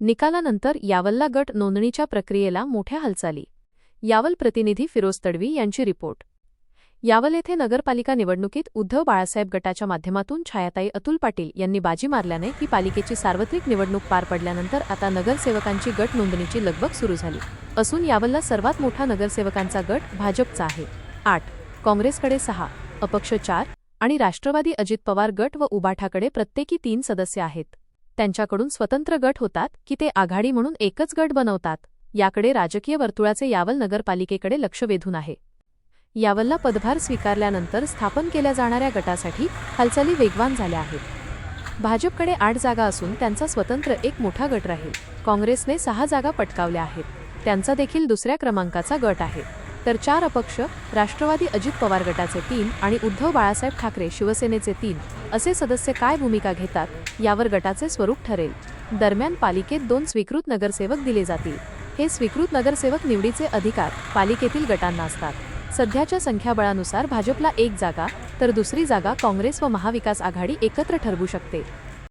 निकालानंतर यावल्ला गट नोंदणीच्या प्रक्रियेला मोठ्या हालचाली. यावल प्रतिनिधी फिरोज तडवी यांची रिपोर्ट. यावल येथे नगरपालिका निवडणुकीत उद्धव बाळासाहेब गटाच्या माध्यमातून छायाताई अतुल पाटील यांनी बाजी मारल्याने ही पालिकेची सार्वत्रिक निवडणूक पार पडल्यानंतर आता नगरसेवकांची गट नोंदणीची लगबग सुरू झाली. असून यावलला सर्वात मोठा नगरसेवकांचा गट भाजपचा आहे. आठ. काँग्रेसकडे सहा. अपक्ष चार आणि राष्ट्रवादी अजित पवार गट व उबाठाकडे प्रत्येकी तीन सदस्य आहेत. त्यांच्याकडून स्वतंत्र गट होतात की ते आघाडी म्हणून एकच गट बनवतात याकडे राजकीय वर्तुळाचे यावल नगरपालिकेकडे लक्ष वेधून आहे. यावलला पदभार स्वीकारल्यानंतर स्थापन केल्या जाणाऱ्या गटासाठी हालचाली वेगवान झाल्या आहेत. भाजपकडे आठ जागा असून त्यांचा स्वतंत्र एक मोठा गट राहील. काँग्रेसने सहा जागा पटकावल्या आहेत. त्यांचा देखील दुसऱ्या क्रमांकाचा गट आहे. तर चार अपक्ष राष्ट्रवादी अजित पवार गटाचे तीन आणि उद्धव बाळासाहेब ठाकरे शिवसेनेचे तीन असे सदस्य काय भूमिका घेतात? यावर गटाचे स्वरूप ठरेल. दरम्यान पालिकेत दोन स्वीकृत नगरसेवक दिले जातील. हे स्वीकृत नगरसेवक निवडीचे अधिकार पालिकेतील गटांना असतात. सध्याच्या संख्याबळानुसार भाजपला एक जागा तर दुसरी जागा काँग्रेस व महाविकास आघाडी एकत्र ठरवू शकते.